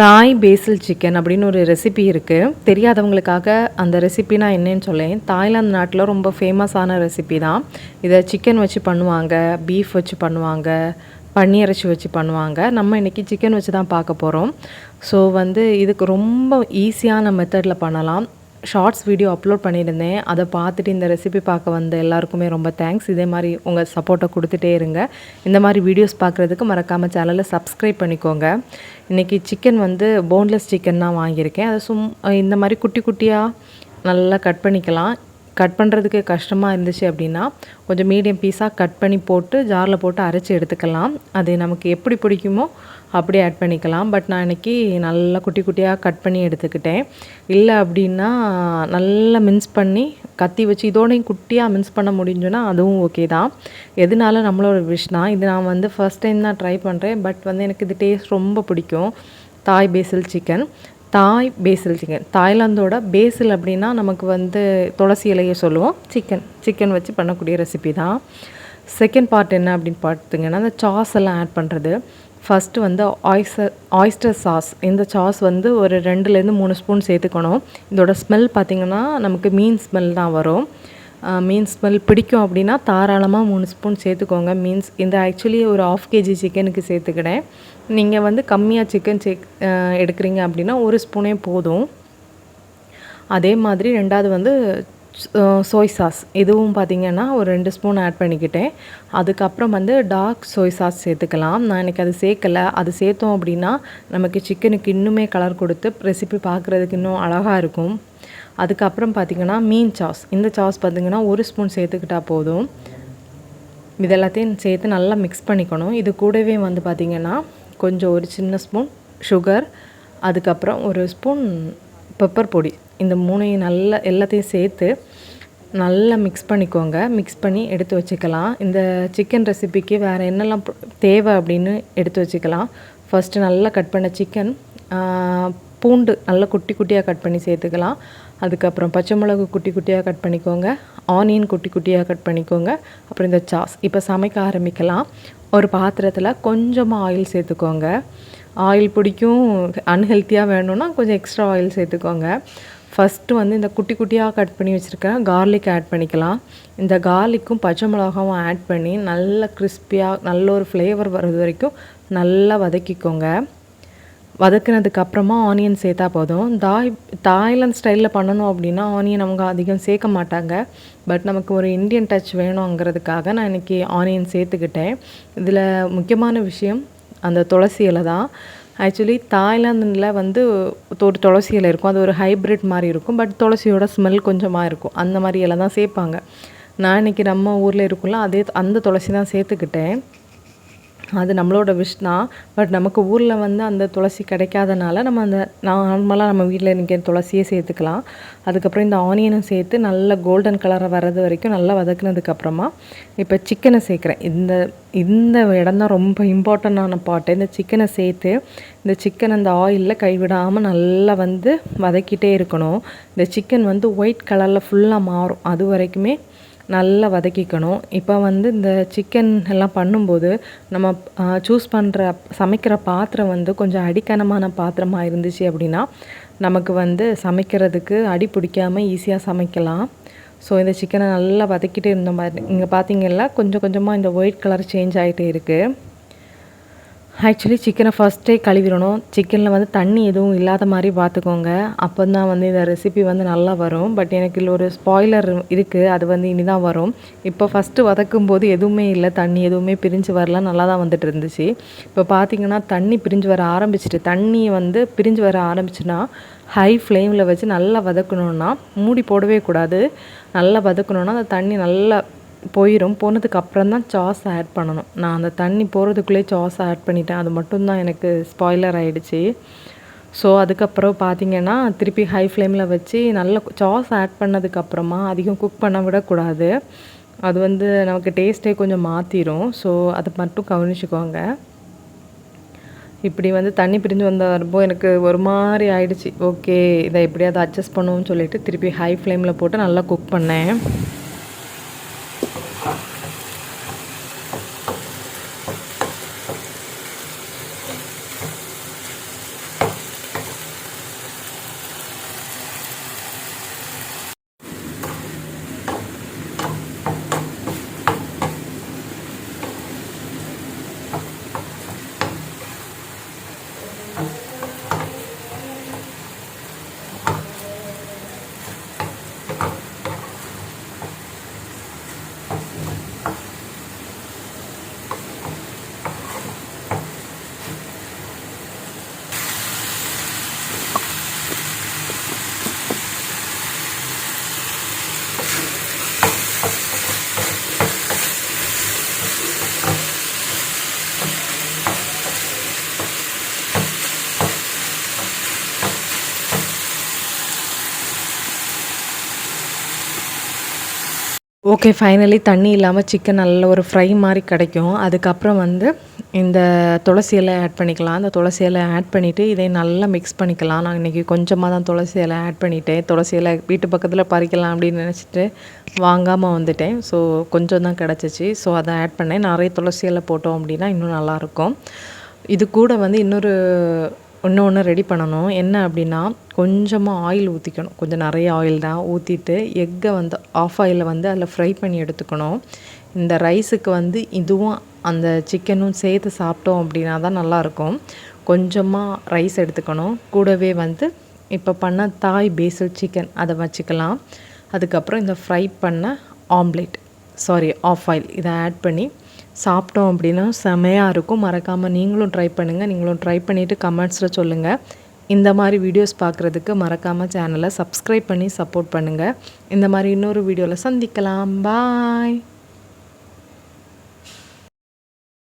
தாய் basil chicken அப்படின்னு ஒரு ரெசிபி இருக்குது தெரியாதவங்களுக்காக அந்த ரெசிபினா என்னன்னு சொல்லேன். தாய்லாந்து நாட்டில் ரொம்ப ஃபேமஸான ரெசிபி தான். இதை சிக்கன் வச்சு பண்ணுவாங்க பீஃப் வச்சு பண்ணுவாங்க பன்னியரைச்சி வச்சு பண்ணுவாங்க. நம்ம இன்றைக்கி சிக்கன் வச்சு தான் பார்க்க போகிறோம் ஸோ வந்து இதுக்கு ரொம்ப ஈஸியான மெத்தடில் பண்ணலாம். ஷார்ட்ஸ் வீடியோ அப்லோட் பண்ணியிருந்தேன். அதை பார்த்துட்டு இந்த ரெசிபி பார்க்க வந்த எல்லாருக்குமே ரொம்ப தேங்க்ஸ். இதே மாதிரி உங்கள் சப்போர்ட்டை கொடுத்துட்டே இருங்க. இந்த மாதிரி வீடியோஸ் பார்க்குறதுக்கு மறக்காமல் சேனலை சப்ஸ்கிரைப் பண்ணிக்கோங்க. இன்றைக்கி சிக்கன் வந்து போன்லெஸ் சிக்கன் தான் வாங்கியிருக்கேன். அதை சும் இந்த மாதிரி குட்டி குட்டியாக நல்லா கட் பண்ணிக்கலாம். கட் பண்ணுறதுக்கு கஷ்டமாக இருந்துச்சு அப்படின்னா கொஞ்சம் மீடியம் பீஸாக கட் பண்ணி போட்டு ஜாரில் போட்டு அரைச்சி எடுத்துக்கலாம். அது நமக்கு எப்படி பிடிக்குமோ அப்படியே ஆட் பண்ணிக்கலாம். பட் நான் இன்றைக்கி நல்லா குட்டி குட்டியாக கட் பண்ணி எடுத்துக்கிட்டேன். இல்லை அப்படின்னா நல்லா மின்ஸ் பண்ணி கத்தி வச்சு இதோடையும் குட்டியாக மின்ஸ் பண்ண முடிஞ்சுன்னா அதுவும் ஓகே தான். எதனால நம்மளோட விஷ் தான் இது நான் வந்து ஃபஸ்ட் டைம் தான் ட்ரை பண்ணுறேன் பட் வந்து எனக்கு இது டேஸ்ட் ரொம்ப பிடிக்கும். Thai basil chicken Thai basil chicken தாய்லாந்தோட basil அப்படின்னா நமக்கு வந்து துளசி இலையை சொல்லுவோம். சிக்கன் சிக்கன் வச்சு பண்ணக்கூடிய ரெசிபி தான். செகண்ட் பார்ட் என்ன அப்படின்னு பார்த்துங்கன்னா அந்த சாஸ் எல்லாம் ஆட் பண்ணுறது ஃபஸ்ட்டு வந்து ஆய்ஸ்டர் ஆய்ஸ்டர் சாஸ் இந்த சாஸ் வந்து ஒரு ரெண்டுலேருந்து மூணு ஸ்பூன் சேர்த்துக்கணும். இதோட ஸ்மெல் பார்த்திங்கன்னா நமக்கு மீன் ஸ்மெல் தான் வரும். மீன் ஸ்மெல் பிடிக்கும் அப்படின்னா தாராளமாக மூணு ஸ்பூன் சேர்த்துக்கோங்க. மீன்ஸ் இந்த ஆக்சுவலி ஒரு ஆஃப் கேஜி சிக்கனுக்கு சேர்த்துக்கிட்டேன் நீங்கள் வந்து கம்மியாக சிக்கன் சே எடுக்கிறீங்க அப்படின்னா ஒரு ஸ்பூனே போதும். அதே மாதிரி ரெண்டாவது வந்து சோய் சாஸ் இதுவும் பார்த்திங்கன்னா ஒரு ரெண்டு ஸ்பூன் ஆட் பண்ணிக்கிட்டேன். அதுக்கப்புறம் வந்து டார்க் சோய் சாஸ் சேர்த்துக்கலாம். நான் எனக்கு அது சேர்க்கலை. அது சேர்த்தோம் அப்படின்னா நமக்கு சிக்கனுக்கு இன்னுமே கலர் கொடுத்து ரெசிபி பார்க்குறதுக்கு இன்னும் அழகாக இருக்கும். அதுக்கப்புறம் பார்த்திங்கன்னா மீன் சாஸ் இந்த சாஸ் பார்த்திங்கன்னா ஒரு ஸ்பூன் சேர்த்துக்கிட்டால் போதும். இது எல்லாத்தையும் சேர்த்து நல்லா மிக்ஸ் பண்ணிக்கணும். இது கூடவே வந்து பார்த்திங்கன்னா கொஞ்சம் ஒரு சின்ன ஸ்பூன் சுகர் அதுக்கப்புறம் ஒரு ஸ்பூன் பெப்பர் பொடி. இந்த மூணையும் நல்லா எல்லாத்தையும் சேர்த்து நல்லா மிக்ஸ் பண்ணிக்கோங்க. மிக்ஸ் பண்ணி எடுத்து வச்சுக்கலாம். இந்த சிக்கன் ரெசிபிக்கு வேறு என்னெல்லாம் தேவை அப்படின்னு எடுத்து வச்சுக்கலாம். ஃபஸ்ட்டு நல்லா கட் பண்ண சிக்கன் பூண்டு நல்லா குட்டி குட்டியாக கட் பண்ணி சேர்த்துக்கலாம். அதுக்கப்புறம் பச்சை மிளகு குட்டி குட்டியாக கட் பண்ணிக்கோங்க. ஆனியன் குட்டி குட்டியாக கட் பண்ணிக்கோங்க. அப்புறம் இந்த சாஸ் இப்போ சமைக்க ஆரம்பிக்கலாம். ஒரு பாத்திரத்தில் கொஞ்சமாக ஆயில் சேர்த்துக்கோங்க. ஆயில் பிடிக்கும். அன்ஹெல்த்தியாக வேணும்னா கொஞ்சம் எக்ஸ்ட்ரா ஆயில் சேர்த்துக்கோங்க. ஃபஸ்ட்டு வந்து இந்த குட்டி குட்டியாக கட் பண்ணி வச்சுருக்கேன் கார்லிக் ஆட் பண்ணிக்கலாம். இந்த கார்லிக்கும் பச்சை மிளகாவும் ஆட் பண்ணி நல்ல கிறிஸ்பியாக நல்ல ஒரு ஃப்ளேவர் வர்றது வரைக்கும் நல்லா வதக்கிக்கோங்க. வதக்குனதுக்கப்புறமா ஆனியன் சேர்த்தா போதும். தாய் தாய்லாந்து ஸ்டைலில் பண்ணணும் அப்படின்னா ஆனியன் அவங்க அதிகம் சேர்க்க மாட்டாங்க. பட் நமக்கு ஒரு இந்தியன் டச் வேணுங்கிறதுக்காக நான் இன்றைக்கி ஆனியன் சேர்த்துக்கிட்டேன். இதில் முக்கியமான விஷயம் அந்த துளசி இலை தான். ஆக்சுவலி தாய்லாந்தில் வந்து ஒரு துளசி இலை இருக்கும். அது ஒரு ஹைப்ரிட் மாதிரி இருக்கும். பட் துளசியோட ஸ்மெல் கொஞ்சமாக இருக்கும். அந்த மாதிரி இலை தான் சேர்ப்பாங்க. நான் இன்றைக்கி நம்ம ஊரில் இருக்கும்ல அதே அந்த துளசி தான் சேர்த்துக்கிட்டேன். அது நம்மளோட விஷ் தான். பட் நமக்கு ஊரில் வந்து அந்த துளசி கிடைக்காதனால நம்ம அந்த நார்மலாக நம்ம வீட்டில் இன்றைக்கி துளசியே சேர்த்துக்கலாம். அதுக்கப்புறம் இந்த ஆனியனும் சேர்த்து நல்ல கோல்டன் கலராக வர்றது வரைக்கும் நல்லா வதக்குனதுக்கப்புறமா இப்போ சிக்கனை சேர்க்குறேன். இந்த இந்த இடம் தான் ரொம்ப இம்பார்ட்டண்ட்டான பாட்டு இந்த சிக்கனை சேர்த்து இந்த சிக்கன் அந்த ஆயிலில் கைவிடாமல் நல்லா வந்து வதக்கிட்டே இருக்கணும். இந்த சிக்கன் வந்து ஒயிட் கலரில் ஃபுல்லாக மாறும். அது வரைக்குமே நல்லா வதக்கிக்கணும். இப்போ வந்து இந்த சிக்கன் எல்லாம் பண்ணும்போது நம்ம சூஸ் பண்ணுற சமைக்கிற பாத்திரம் வந்து கொஞ்சம் அடிக்கனமான பாத்திரமாக இருந்துச்சு அப்படின்னா நமக்கு வந்து சமைக்கிறதுக்கு அடி பிடிக்காமல் ஈஸியாக சமைக்கலாம். ஸோ இந்த சிக்கனை நல்லா வதக்கிட்டு இருந்த மாதிரி இங்கே பார்த்தீங்கன்னா கொஞ்சம் கொஞ்சமாக இந்த ஒயிட் கலர் சேஞ்ச் ஆகிட்டே இருக்குது ஆக்சுவலி சிக்கனை ஃபஸ்ட்டே கழுவிடணும். சிக்கனில் வந்து தண்ணி எதுவும் இல்லாத மாதிரி பார்த்துக்கோங்க அப்போ தான் வந்து இந்த ரெசிபி வந்து நல்லா வரும். பட் எனக்கு இல்லை ஒரு ஸ்பாய்லர் இருக்குது அது வந்து இனி தான் வரும். இப்போ ஃபஸ்ட்டு வதக்கும் போது எதுவுமே இல்லை. தண்ணி எதுவுமே பிரிஞ்சு வரல. நல்லா தான் வந்துட்டு இருந்துச்சு. இப்போ பார்த்தீங்கன்னா தண்ணி பிரிஞ்சு வர ஆரம்பிச்சிட்டு தண்ணி வந்து பிரிஞ்சு வர ஆரம்பிச்சுன்னா ஹை ஃப்ளேமில் வச்சு நல்லா வதக்கணுன்னா மூடி போடவே கூடாது. நல்லா வதக்கணுன்னா அந்த தண்ணி நல்லா போயிடும் போனதுக்கு அப்புறம் தான் சாஸ் ஆட் பண்ணணும். நான் அந்த தண்ணி போகிறதுக்குள்ளே சாஸ் ஆட் பண்ணிட்டேன். அது மட்டும்தான் எனக்கு ஸ்பாய்லர் ஆகிடுச்சி ஸோ அதுக்கப்புறம் பார்த்திங்கன்னா திருப்பி ஹை ஃப்ளேமில் வச்சு நல்ல சாஸ் ஆட் பண்ணதுக்கப்புறமா அதிகம் குக் பண்ண விடக்கூடாது. அது வந்து நமக்கு டேஸ்ட்டே கொஞ்சம் மாற்றிடும் ஸோ அதை மட்டும் கவனிச்சுக்கோங்க. இப்படி வந்து தண்ணி பிரிஞ்சு வந்த வரப்போ எனக்கு ஒரு மாதிரி ஆயிடுச்சு. ஓகே இதை எப்படியாவது அட்ஜஸ்ட் பண்ணுவோம்னு சொல்லிட்டு திருப்பி ஹை ஃப்ளேமில் போட்டு நல்லா குக் பண்ணேன். ஓகே ஃபைனலி தண்ணி இல்லாமல் சிக்கன் நல்ல ஒரு ஃப்ரை மாதிரி கிடைக்கும். அதுக்கப்புறம் வந்து இந்த துளசி இலை ஆட் பண்ணிக்கலாம். அந்த துளசி இலை ஆட் பண்ணிவிட்டு இதை நல்லா மிக்ஸ் பண்ணிக்கலாம். நான் இன்றைக்கி கொஞ்சமாக தான் துளசி இலை ஆட் பண்ணிவிட்டேன் துளசி இலை வீட்டு பக்கத்தில் பறிக்கலாம் அப்படின்னு நினச்சிட்டு வாங்காமல் வந்துட்டேன். ஸோ கொஞ்சம் தான் கிடச்சிச்சு. ஸோ அதை ஆட் பண்ணேன். நிறைய துளசி இலை போட்டோம் அப்படின்னா இன்னும் நல்லாயிருக்கும் இது கூட வந்து இன்னொரு இன்னொன்று ரெடி பண்ணணும். என்ன அப்படின்னா கொஞ்சமாக ஆயில் ஊற்றிக்கணும் கொஞ்சம் நிறைய ஆயில் தான் ஊற்றிட்டு எக்கை வந்து ஆஃப் ஆயிலில் வந்து அதில் ஃப்ரை பண்ணி எடுத்துக்கணும். இந்த ரைஸுக்கு வந்து இதுவும் அந்த சிக்கனும் சேர்த்து சாப்பிட்டோம் அப்படின்னா தான் நல்லாயிருக்கும் கொஞ்சமாக ரைஸ் எடுத்துக்கணும். கூடவே வந்து இப்போ பண்ண தாய் பேசல் சிக்கன் அதை வச்சுக்கலாம். அதுக்கப்புறம் இந்த ஃப்ரை பண்ண ஆம்லேட் சாரி ஆஃப் ஆயில் இதை ஆட் பண்ணி சாப்பிட்டோம் அப்படின்னா செமையாக இருக்கும். மறக்காமல் நீங்களும் ட்ரை பண்ணுங்கள் நீங்களும் ட்ரை பண்ணிவிட்டு கமெண்ட்ஸில் சொல்லுங்கள் இந்த மாதிரி வீடியோஸ் பார்க்குறதுக்கு மறக்காமல் சேனலை சப்ஸ்கிரைப் பண்ணி சப்போர்ட் பண்ணுங்கள் இந்த மாதிரி இன்னொரு வீடியோவில் சந்திக்கலாம். பாய்